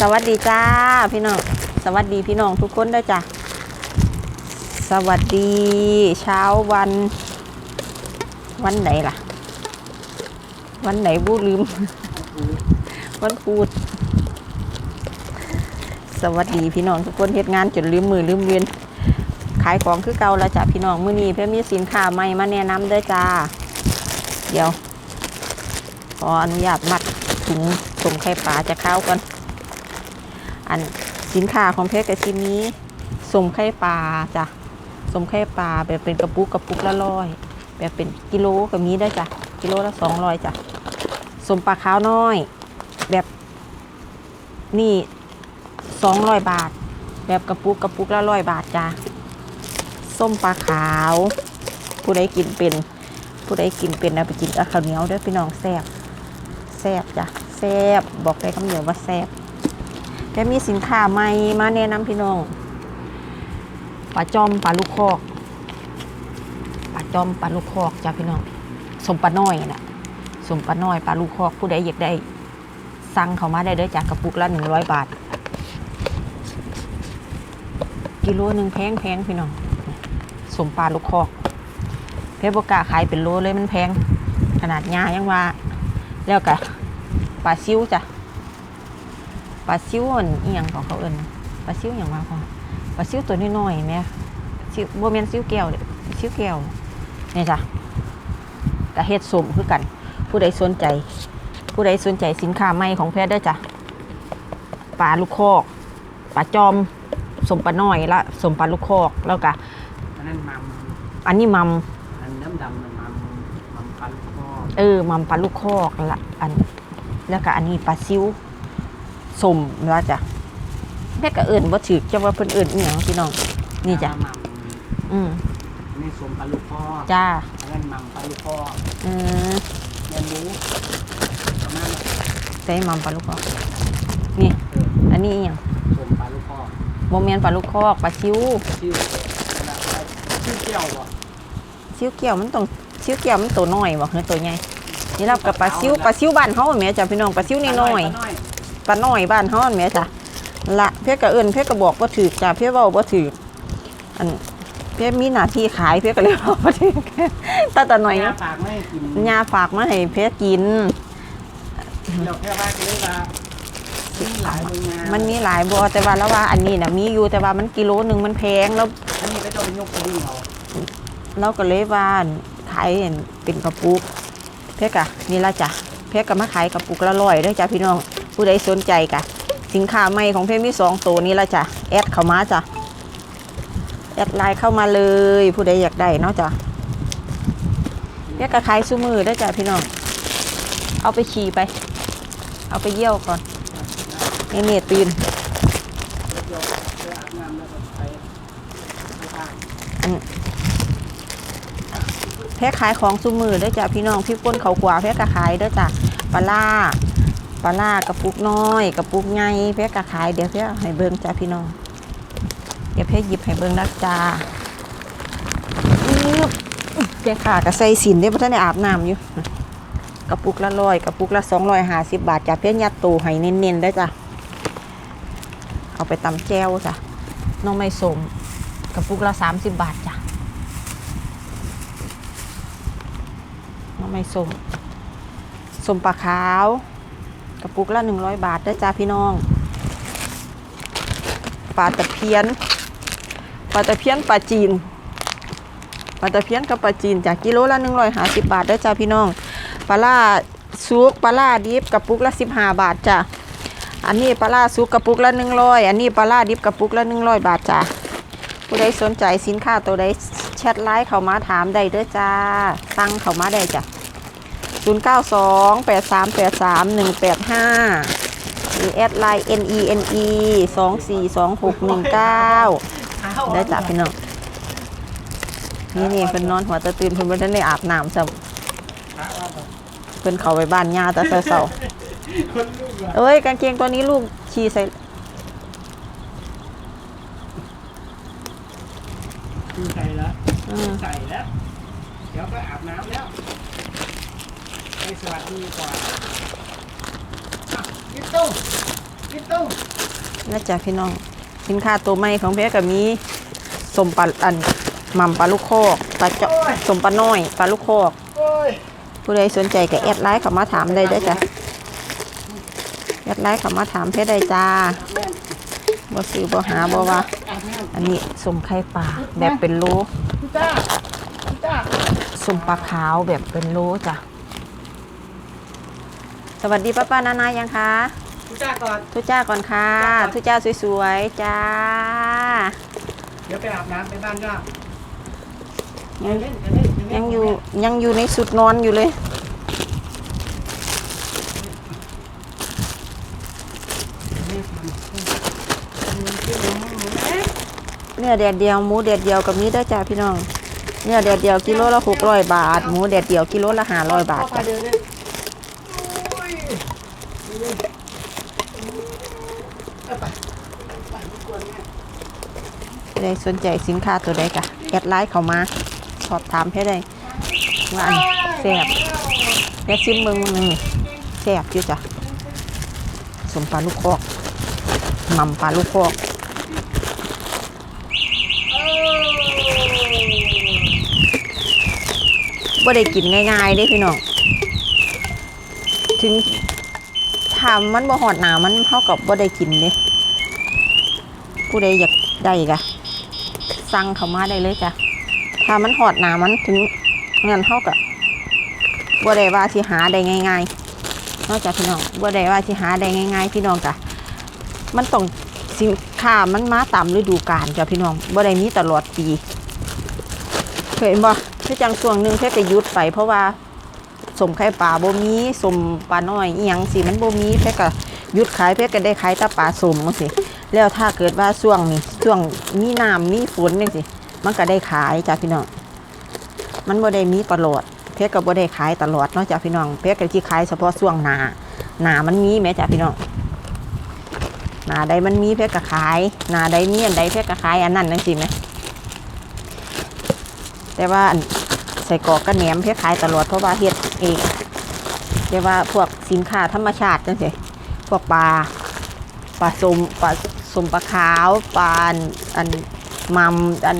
สวัสดีจ้าพี่น้อง สวัสดีพี่น้องทุกคนด้วยจ้ะ สวัสดีเช้าวัน วันไหนล่ะ วันไหนบูลืม วันพูด สวัสดีพี่น้องทุกคนเฮ็ดงานจนลืมมือลืมเวียนขายของคือเก่าแล้วจ้ะพี่น้องมื้อนี้เพื่อมีสินค้าใหม่มาแนะนำเด้อจ้า เดี๋ยวขออนุญาตมัดถุงส่งไข่ปลาจะเข้าก่อน อันสินค้าของเพชรกับชิ้นนี้สมไข่ปลาจ้ะสมไข่ปลาแบบเป็นกระปุกกระปุกละร้อยแบบเป็นกิโลก็มีได้จ้ะกิโลละสองร้อยจ้ะสมปลาขาวน้อย แบบนี่สองร้อยบาท แบบกระปุกกระปุกละร้อยบาทจ้ะส้มปลาขาว ผู้ใดกินเป็น ผู้ใดกินเป็นเอาไปกินกับข้าวเหนียวด้อพี่น้องแซ่บแซ่บจ้ะแซ่บบอกได้คำเดียวว่าแซ่บ แกมีสินค้าใหม่มาแนะนำพี่น้องปลาจอมปลาลูกคอกปลาจอมปลาลูกคอกจ้าพี่น้องสมปลาน้อยน่ะสมปลาน้อยปลาลูกคอกผู้ใดอยากได้สั่งเขามาได้เด้อจากกระปุกละหนึ่งร้อยบาท กิโลหนึ่งแพงแพงพี่น้องสมปลาลูกคอกเพชรบกาขายเป็นโลเลยมันแพง ขนาดยายังว่า แล้วกะปลาซิวจ้ะ ปลาซิวอันอีหยังของเขาเอิ้นนะปลาซิวอย่างว่าพ่อปลาซิวตัวน้อยๆแม่ซิวบ่แม่นซิวแก้วเด้ซิวแก้วนี่จ้ะกะเฮ็ดสมคือกัน ผู้ใดสนใจ ผู้ใดสนใจสินค้าใหม่ของแพทย์ได้อจ้ะปลาลูกคอกปลาจอมสมปลาน้อยละสมปลาลูกคอกแล้วก็อันนั้นมัมอันนี้มัมอันดำดำๆมันมัมมัมปันคอเออมัมปลาลูกคอกละอันแล้วก็อันนี้ปลาซิว สมแล้วจ้ะแม่ก็เอิ้นบ่ถูกจะว่าเพิ่นเอิ้นอีหยังพี่น้องนี่จ้ะมัมอืมอันนี่สมปันลูกคอจ้าอันนั้นมัมปันลูกคออืมแมนมูประมาณนั้นใส่มัมปลาลูกคอกนี่ เอออันนี้อหย่างสมปันลูกคอโมเมนปลาลูกคอกปลาซิวชื่อนั่นแหละชื่อเกี่ยวบ่ซิวเกี่ยวมันต้องซิวเกี่ยวมันตัวน้อยบ่คือตัวใหญ่นี่เรากับปลาซิวปลาซิวบ้านเฮาแหม่จ้ะพี่น้องปลาซิวน้อยๆ ปลา น้อยบ้านเฮาแหม่จ้ะละเพื่อก็เอิ้นเพื่อก็บอกบ่ถูกจ้ะเพื่อเว้าบ่ถูกอันเพื่อมีหน้าที่ขายเพื่อก็เลยเว้าบ่ถูกแต่ตาหน่อยยาปากไม่ให้กินยาฝากมาให้เพื่อกินเราแค่ว่ากันเลยว่ามีหลายโรงงานมันมีหลายบ่แต่ว่าแล้วว่าอันนี้น่ะมีอยู่แต่ว่ามันกิโลหนึงมันแพงแล้วอันนี้ก็จะเป็นยกตัวนี้เอาเราก็เลยว่าขายเห็นเป็นกระปุก เพชรกะนี่ละจ้ะเพชรกะมาขายกระปุกละร้อยเด้วยจ้ะพี่น้อง ผู้ใดสนใจกะ สินค้าใหม่ของเพมีสองตัวนี้ละจ้ะ แอดเข้ามาจ้ะ แอดไลน์เข้ามาเลย ผู้ใดอยากได้เนาะจ้ะเพชรกะขายซูมือได้จ้ะพี่น้อง เอาไปขี่ไป เอาไปเยี่ยวก่อนนี่เมียตื่นเดี๋ยวเดี๋ยวอาบน้ำแล้วก็ไปไปทานแพ็คขายของซูมือเด้จ้ะพี่น้อง พี่ป้นเขากว่าแพ็คกะขายเด้จ้ะปลาล่า ปลาล่ากระปุกน้อยกระปุกใหญ่แพ็คกะขายเดี๋ยวแพ็คให้เบิ่งจ้ะพี่น้อง เดี๋ยวแพ็คหยิบให้เบิ่งนักจ้าอึ๊บแกขากระใส่สินเด้เพราะท่านได้อาบน้ำอยู่กระปุกละร้อยกระปุกละสองร้อยห้าสิบบาทจ้ะเพี้ยนยัดตู้ให้เน้นๆได้จ้ะเอาไปตำแจวจ้ะน้องไม่สมกระปุกละสามสิบบาทจ้ะน้ำไม่สมสมปลาขาว กระปุกละหนึ่งร้อยบาทได้จ้าพี่น้องปลาตะเพียนปลาตะเพียนปลาจีนปลาตะเพียนกับปลาจีนจากกิโลละหนึ่งร้อยห้าสิบบาทได้จ้าพี่น้องปลาล่าซุกปลาล่าดิบกระปุกละสิบห้าบาทจ้ะอันนี้ปลาล่าซุกกระปุกละหนึ่งร้อยอันนี้ปลาล่าดิบกระปุกละหนึ่งร้อยบาทจ้ะผู้ใดสนใจสินค้าตัวใดแชทไลน์เข้ามาถามได้เด้อจ้าสั่งเข้ามาได้จ้ะ 0 9 2 8 3 8 3 1 8 5หรือแอดไลน์ N E N E 2 4 2 6 1 9 ได้จ้ะพี่น้อง นี่นี่เป็นนอนหัวตะตื่นเพิ่นบ่ทันได้อาบน้ำซ้ำเพิ่นเข้าไปบ้านย่าแต่เช้าคนลูกอะๆเอ้ยกางเกงตัวนี้ลูกชีใส่คือใส่แล้วอืมใส่แล้ว เดี๋ยวก็อาบน้ำแล้ว ไปสวัสดีก่อนอะยิบตู้พี่ตุ้งน่าจะพี่น้องสินค้าตัวใหม่ของเพชรกับมีสมปลาอันหม่ำปลาลูกโคกปลาเจาะสมปลาน้อยปลาลูกโคกโอ้ยผู้ใดสนใจก็แอดไลน์เข้ามาถามได้เด้อจ้ะแอดไลน์เข้ามาถามเพชรได้จ้าบ่ซื้อบ่หาบ่ว่าอาบน้อันนี้สมไข่ปลาแบบเป็นโลำพี่จ้าพี่จ้าสมปลาขาวแบบเป็นโลจ้ะ สวัสดีป้าป้านานายังคะพี่จ้าก่อน ทุจ้าก่อนค่ะทุจ้าสวยๆจ้า เดี๋ยวไปอาบน้ำไปบ้านย่ายังเล่นเล่นเล่นยังอยู่ยังอยู่ในสุดนอนอยู่เลยเนื้อแดดเดียวหมูแดดเดียวกับนี้ได้อจ้าพี่น้องเนื้อแดดเดียวกิโลละหกร้อยบาท หมูแดดเดียวกิโลละห้าร้อยบาท เข้ไป จ้ะ เดินเลยโอ้ยเอาไปไปรบกวนแม่ ใครสนใจสินค้าตัวใดกะแอดไลน์เข้ามาสอบถามให้ได้ว่าอันแซ่บแค่ชิมเมืองหนึ่งแซ่บอยู่จ้ะสมปลาลูกคอกม่ำปลาลูกคอกบ่ได้กินง่ายๆเด้พี่น้องถึงถามมันบ่หอดหนามันเท่ากับบ่ได้กินเด้ผู้ใดอยากได้กะ สั่งเข้ามาได้เลยจ้ะถ้ามันหอดหนามันถึงเงินเท่ากับบ่ได้ว่าสิหาได้ง่ายๆ นอกจากพี่น้องบ่ได้ว่าสิหาได้ง่ายๆ พี่น้องกะมันต้องสินค้ามันมาตามฤดูกาลจ้ะพี่น้องบ่ได้มีตลอดปี เคยเห็นบ่คือจังช่วงหนึ่งเพิ่นก็หยุดไป เพราะว่าสมไข่ปลาบ่มีสมปลาน้อยอียงสิมันบ่มีเพิ่ก็ยุดขายเพิ่นก็ได้ขายต่ปลาสมจังซี่ แล้วถ้าเกิดว่าช่วงนี้ช่วงมีน้ำมีฝนจังซี่มันก็ได้ขายจ้ะพี่น้องมันบ่ได้มีตลอดเพิ่นก็บ่ได้ขายตลอดเนาะจ้ะพี่น้องเพิ่นก็สิขายเฉพาะช่วงหนาหนามันมีแหมจ้ะพี่น้องหนาใดมันมีเพิ่นก็ขายหนาใดมีอันใดเพิ่นก็ขายอันนั้นจังซี่แหมแต่ว่าใส่กอกกระแหนมเพื่อขายตลอดเพราะว่าเฮ็ดเองแต่ว่าพวกสินค้าธรรมชาติจังซี่พวกปลาปลาสมปลา สมปลาขาวปลาอันอันมัมอัน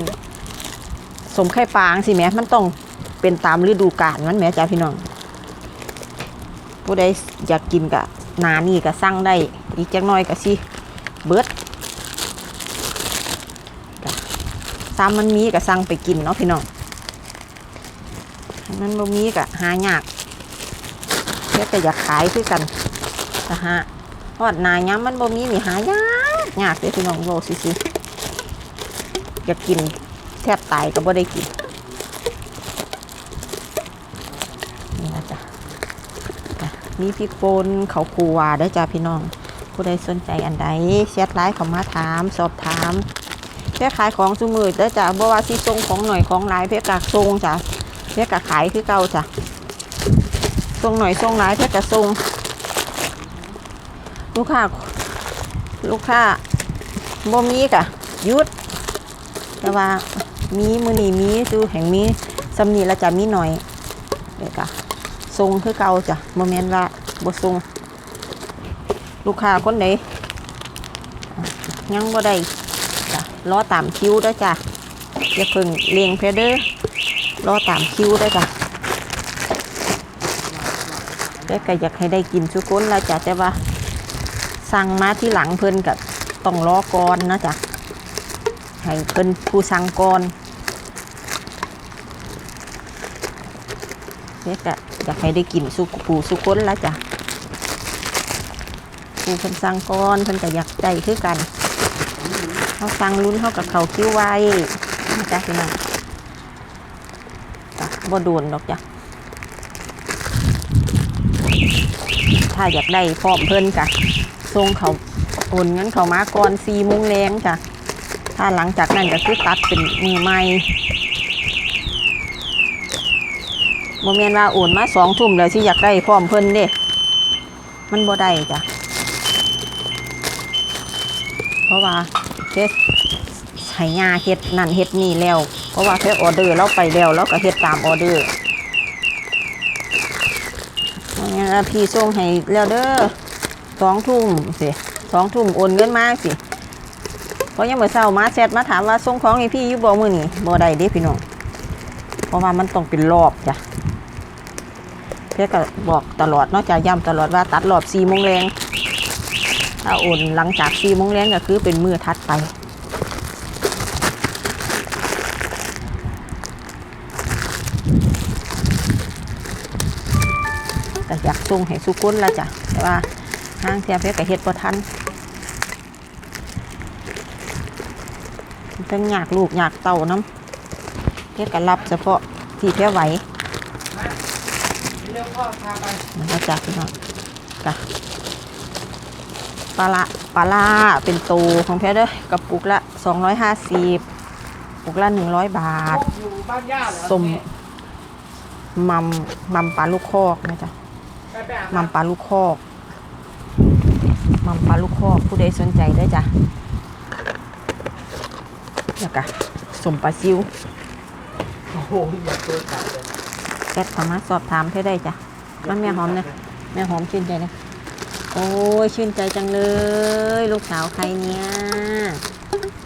สมไข่ปลาสิแม่มันต้องเป็นตามฤดูกาลมันแม่จ้าพี่น้อง ผู้ใดอยากกินกะนานี่ก็สั่งได้ อีกจักหน้อยก็สิเบิดซ้ำมันมีก็สั่งไปกินเนาะพี่น้องมันบ่มีก็หายากแค่แต่อยากขายคือกันนะฮะทอดนาย้ำมันบ่มีนี่หายาก ยากเลยพี่น้องโลซิๆอยากกินแทบตายก็บ่ได้กินนี่นะจ๊ะมีพริกป่นเขาคั่วได้จ้าพี่น้อง ผู้ใดสนใจอันใดแชทไลน์เข้ามาถาม สอบถามเพื่อขายของซุมือเด้จ้ะบ่ว่าสิส่งของหน่อยของหลายเพื่อกะส่งจ้ะเพื่อกะขายคือเก่าจ้ะส่งหน่อยส่งหลายเพื่อกะส่งลูกค้า ลูกค้าบ่มีกะยุด แต่ว่ามีมือนีมีดูแห่งมีสำนีละจะมีหน่อยเดี๋ยวกะส่งคือเก่าจ้ะบ่แม่นว่าบ่ส่งลูกค้าคนไหนยังบ่ได้จ้ะรอตามคิวด้วยจ้ะอย่าเพิ่งเลียงเพเดอร์รอตามคิวด้วยจ้ะแต่ก็อยากให้ได้กินทุกคนล้วจ้ะแต่ว่า สั่งมาที่หลังเพิ่นกับต้องรอก่อนนะจ้ะให้เพิ่นผู้สั่งก่อนแต่ก็อยากให้ได้กินสุกผู้สุกคนแล้วจ้ะผู้เพิ่นสั่งก่อนเพิ่นก็อยากได้คือกันเขาฟังลุ้นเขากับเขาคิ้วไว้นะจ้ะพี่น้องจ้ะบ่โดนดอกจ้ะถ้าอยากได้พร้อมเพิ่นกะ ส่งเขาโอนเงินเขามาก่อนสี่โมงแรงจ้ะ ถ้าหลังจากนั้นก็คือตัดเป็นมือใหม่โมเมนว่าโอนมาสองทุ่มแล้วที่อยากได้พร้อมเพิ่นเด้ มันบ่ได้จ้ะ เพราะว่าเฮ็ดใช้ยาเฮ็ดนั่นเฮ็ดนี่แล้ว เพราะว่าเฮ็ดออเดอร์เราไปแล้วเราก็เฮ็ดตามออเดอร์เพราะงั้นพี่ส่งให้แล้วเด้อ สองทุ่มสิสองทุ่มโอนเงินมาสิเพราะยังเมื่อเช้ามาแชทมาถามว่าส่งของให้พี่อยู่บ่มือนี้บ่ได้เด้พี่น้องเพราะว่ามันต้องเป็นรอบจ้ะเพื่อก็บอกตลอดนอกจากย้ำตลอดว่าตัดรอบ4โมงแรงถ้าโอนหลังจาก4โมงแรงก็คือเป็นมือทัดไปก็อยากส่งให้สุกุนล้วจ้ะแต่ว่า ห้างเทียเพชรก็เฮ็ดบ่ทันทั้งอยากลูกอยากเต่าน้ำเพชรก็รับเฉพาะที่เพชรไหวน่าไปมันก็จับพี่น้องจ้ะปลาละปลาล่าเป็นตูของเพชรเด้อกระปุกละ250ปุกละ100บาทอยู่บ้านย่าเหรอส้มมัมมัมปลาลูกคอกนะจ๊ะมัมปลาลูกคอก มัมปลาลูกคอกผู้ใดสนใจได้อจ้ะแล้วก็สมปลาซิวโอ้โหอยากตัวจัดเลยแอดสามารถสอบถามเพื่อได้จ้ะมันแม่หอมนะแม่หอมชื่นใจนะโอ้ยชื่นใจจังเลย ลูกสาวใครเนี่ย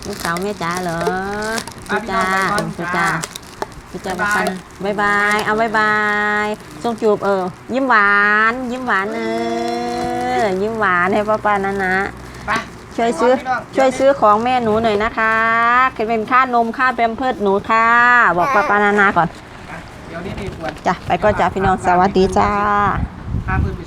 ลูกสาวแม่จ๋าเหรออะพี่จ้าพี่น้องไปก่อน พี่จ้าจ้าพี่จ้ามาฟันบายบาย เอาบายบายส่งจูบเออ ยิ้มหวาน ยิ้มหวานเออ ยิ้มหวานให้ป้าปานะนะ ไปช่วยซื้อพี่น้องช่วยซื้อของแม่หนูหน่อยนะคะเป็นค่านมค่าแปมเพิร์ดหนูค่ะ บอกป้าปานานาก่อน เดี๋ยวนี้ดีปวดจ้ะ ไปก็จ้ะพี่น้อง สวัสดีจ้าพาเพื่อนไป